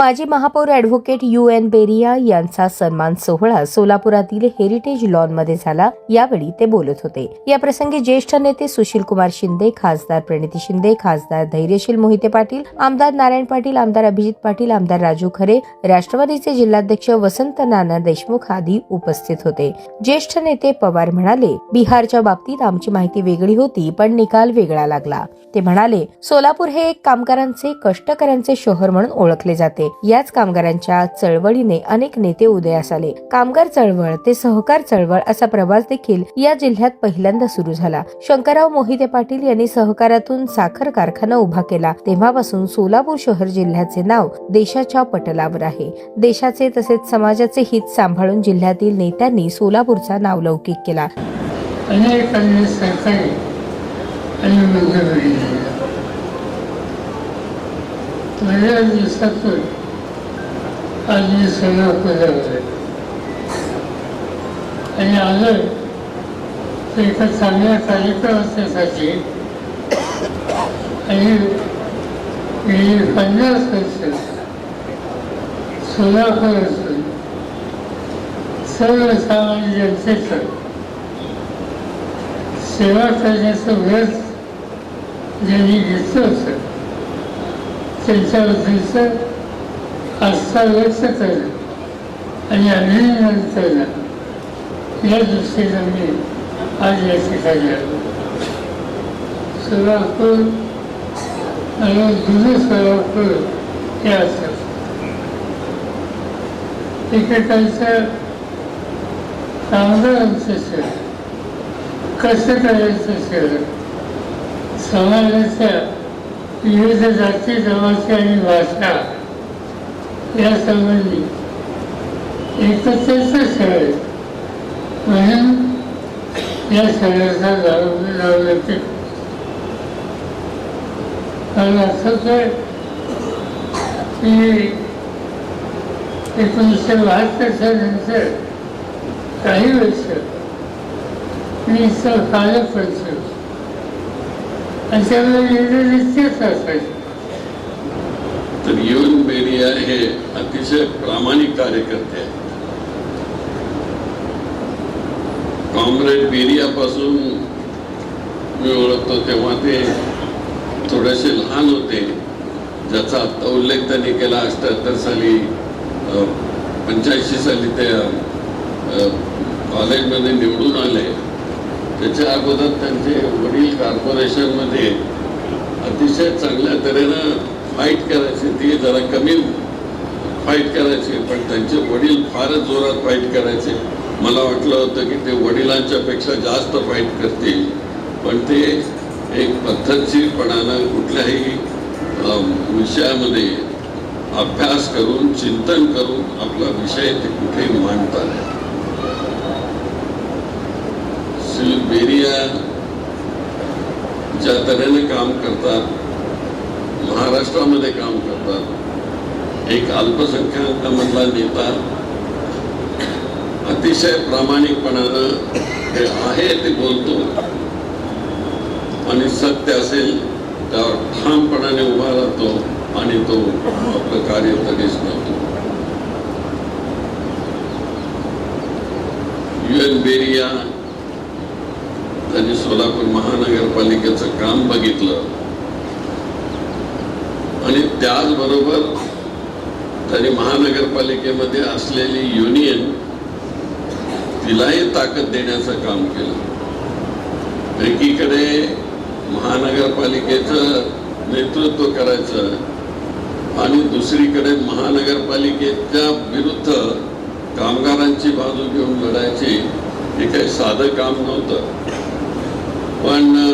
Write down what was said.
माजी महापौर advocate you N बेरिया यांचा सन्मान सोहळा सोलापुरातील हेरिटेज लॉनमध्ये झाला. यावेळी ते बोलत होते. या प्रसंगी ज्येष्ठ नेते सुशील कुमार शिंदे खासदार प्रणिती शिंदे खासदार धैर्यशील मोहिते पाटील आमदार नारायण पाटील आमदार अभिजित पाटील आमदार राजू खरे राष्ट्रवादीचे जिल्हाध्यक्ष वसंत नाना देशमुख आदी उपस्थित होते. ज्येष्ठ नेते पवार म्हणाले बिहारच्या बाबतीत आमची माहिती वेगळी होती पण निकाल वेगळा लागला. ते म्हणाले सोलापूर हे एक कामगारांचे कष्टकऱ्यांचे शहर म्हणून ओळखले जाते. याच कामगारांच्या चळवळीने अनेक नेते उदयास आले कामगार चळवळ ते सहकार चळवळ असा प्रवास देखील या जिल्ह्यात पहिल्यांदा सुरू झाला. शंकरराव मोहिते पाटील यांनी सहकारातून साखर कारखाना उभा केला. तेव्हापासून सोलापूर शहर जिल्ह्याचे नाव देशाच्या पटलावर आहे. देशाचे तसेच समाजाचे हित सांभाळून जिल्ह्यातील नेत्यांनी सोलापूरचा नावलौकिक केला. अनेकांनी सरकारी आणि मंजुरी माझ्या दिवसातून आणि सगळं सोलापूरला आलोय आणि आलं तर एका चांगल्या कार्यक्रमासाठी आणि गेली पन्नास वर्ष सोलापूर असून सर्वसामान्य जनतेचं सेवा करण्याचं व्रत ज्यांनी घेतलं होतं त्यांच्याबद्दलचं आस्था व्यक्त करणं आणि अभिनंदन करणं या दृष्टीनं मी आज या ठिकाणी आलो सोलापूर आणि जुनं सोलापूर हे असं एकेकाचं कामगारांचं शहर कसं करायचं शहर समाजाच्या विविध जाती जमाती आणि भाषा या संबंधी एकत्रेचं शहर आहे. म्हणून या सगळ्याचा नाव लावलं ते कारण असं आहे की एकोणीसशे बहात्तरच्या नंतर काही वर्ष मी इथं पालक पडतो आणि त्यामुळे येणं निश्चित असायचं. तर युन बेरिया हे अतिशय प्रामाणिक कार्यकर्ते आहेत. कॉम्रेड बेरियापासून मी ओळखतो तेव्हा ते थोडेसे लहान होते. ज्याचा आत्ता उल्लेख त्यांनी केला अठ्याहत्तर साली पंच्याऐंशी साली ते कॉलेजमध्ये निवडून आले. त्याच्या अगोदर त्यांचे वडील कॉर्पोरेशनमध्ये अतिशय चांगल्या तऱ्हेनं फाईट करायचे ती जरा कमी फाईट करायचे पण त्यांचे वडील फारच जोरात फाईट करायचे. मला वाटलं होतं की ते वडिलांच्या पेक्षा जास्त फाईट करतील पण ते एक पद्धतशीरपणानं कुठल्याही विषयामध्ये अभ्यास करून चिंतन करून आपला विषय ते कुठेही मांडतात सिलबेरिया ज्या तऱ्हेने काम करतात महाराष्ट्रामध्ये काम करतात. एक अल्पसंख्याकामधला नेता अतिशय प्रामाणिकपणानं हे आहे ते बोलतो. आणि सत्य असेल त्यावर ठामपणाने उभा राहतो आणि तो आपलं कार्य कधीच करतो युएन बेरिया त्यांनी सोलापूर महानगरपालिकेचं काम बघितलं. आणि त्याचबरोबर त्यांनी महानगरपालिकेमध्ये असलेली युनियन तिलाही ताकद देण्याचं काम केलं. एकीकडे महानगरपालिकेचं नेतृत्व करायचं आणि दुसरीकडे महानगरपालिकेच्या विरुद्ध कामगारांची बाजू घेऊन लढायची हे काही साधं काम नव्हतं. पण